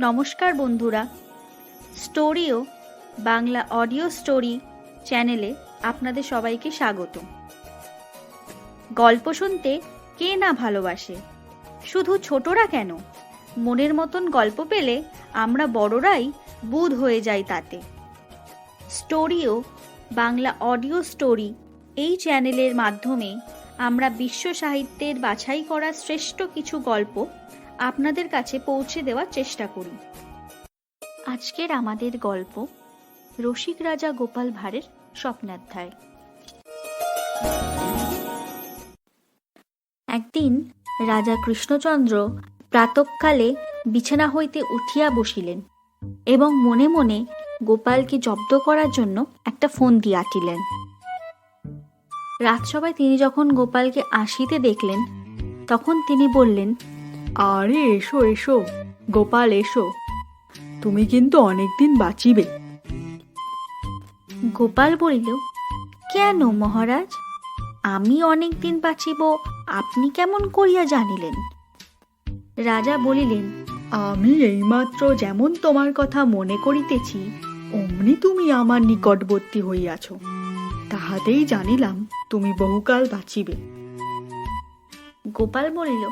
নমস্কার বন্ধুরা। স্টোরিও, Bangla audio story চ্যানেলে আপনাদের সবাইকে স্বাগত। গল্প শুনতে কে না ভালোবাসে? শুধু ছোটরা কেন? মনের মতন গল্প পেলে আমরা বড়রাই বুধ হয়ে যাই তাতে। স্টোরিও, বাংলা অডিও স্টোরি এই চ্যানেলের মাধ্যমে আমরা বিশ্ব সাহিত্যের বাছাই করা শ্রেষ্ঠ কিছু গল্প আপনাদের কাছে পৌঁছে দেওয়ার চেষ্টা করি। আজকের আমাদের গল্প রসিক রাজা গোপাল ভাঁড়ের স্বপ্নাধ্যায়। একদিন রাজা কৃষ্ণচন্দ্র প্রাতকালে বিছানা হইতে উঠিয়া বসিলেন এবং মনে মনে গোপালকে জব্দ করার জন্য একটা ফোন দিয়াটিলেন রাজসভায় তিনি যখন গোপালকে আসিতে দেখলেন তখন তিনি বললেন আরে এসো এসো গোপাল এসো। তুমি কিন্তু অনেকদিন বাঁচিবে। গোপাল বলিল কেন মহারাজ? আমি অনেক দিন বাঁচিব আপনি কেমন করিয়া জানিলেন? রাজা বলিলেন আমি এইমাত্র যেমন তোমার কথা মনে করিতেছি অমনি তুমি আমার নিকটবর্তী হইয়াছ। তাহাতেই জানিলাম তুমি বহুকাল বাঁচিবে। গোপাল বলিল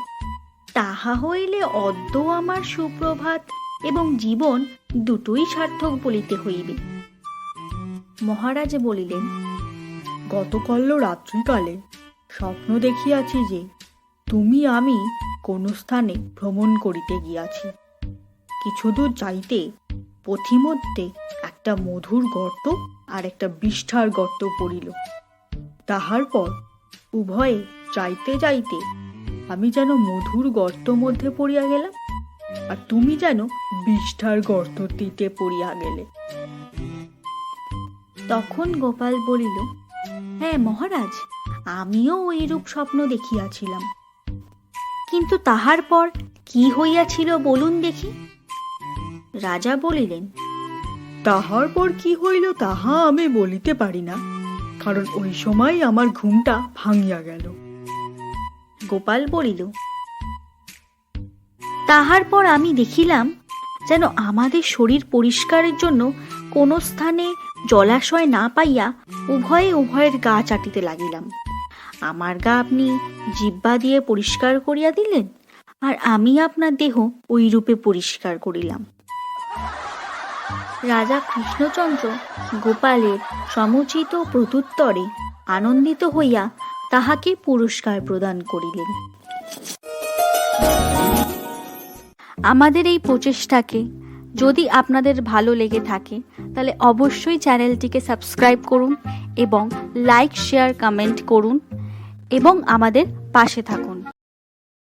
তাহা হইলে অদ্য আমার সুপ্রভাত এবং জীবন দুটোই সার্থক বলিতে হইবে। মহারাজ বলিলেন গতকাল রাত্রিকালে স্বপ্ন দেখিয়াছি যে তুমি আমি কোন স্থানে ভ্রমণ করিতে গিয়াছি। কিছুদূর যাইতে পথিমধ্যে একটা মধুর গর্ত আর একটা বিষ্ঠার গর্ত পড়িল। তাহার পর উভয়ে যাইতে যাইতে আমি যেন মধুর গর্ত মধ্যে পড়িয়া গেলাম আর তুমি যেন বিষ্ঠার গর্তটিতে পড়িয়া গেলে। তখন গোপাল বলিল হ্যাঁ মহারাজ, আমিও ওইরূপ স্বপ্ন দেখিয়াছিলাম। কিন্তু তাহার পর কি হইয়াছিল বলুন দেখি? রাজা বলিলেন তাহার পর কি হইল তাহা আমি বলিতে পারি না কারণ ওই সময় আমার ঘুমটা ভাঙিয়া গেল। গোপাল বলিল তাহার পর আমি দেখিলাম যেন আমাদের শরীর পরিষ্কারের জন্য কোন স্থানে জলাশয় না পাইয়া উভয়ে উভয়ের গা চাটিতে লাগিলাম। আমার গা আপনি জিব্বা দিয়ে পরিষ্কার করিয়া দিলেন আর আমি আপনার দেহ ওই রূপে পরিষ্কার করিলাম। রাজা কৃষ্ণচন্দ্র গোপালের সমুচিত প্রত্যুত্তরে আনন্দিত হইয়া তাহাকে পুরস্কার প্রদান করিলেন। আমাদের এই প্রচেষ্টাকে যদি আপনাদের ভালো লেগে থাকে, তাহলে অবশ্যই চ্যানেলটিকে সাবস্ক্রাইব করুন এবং লাইক, শেয়ার, কমেন্ট করুন এবং আমাদের পাশে থাকুন।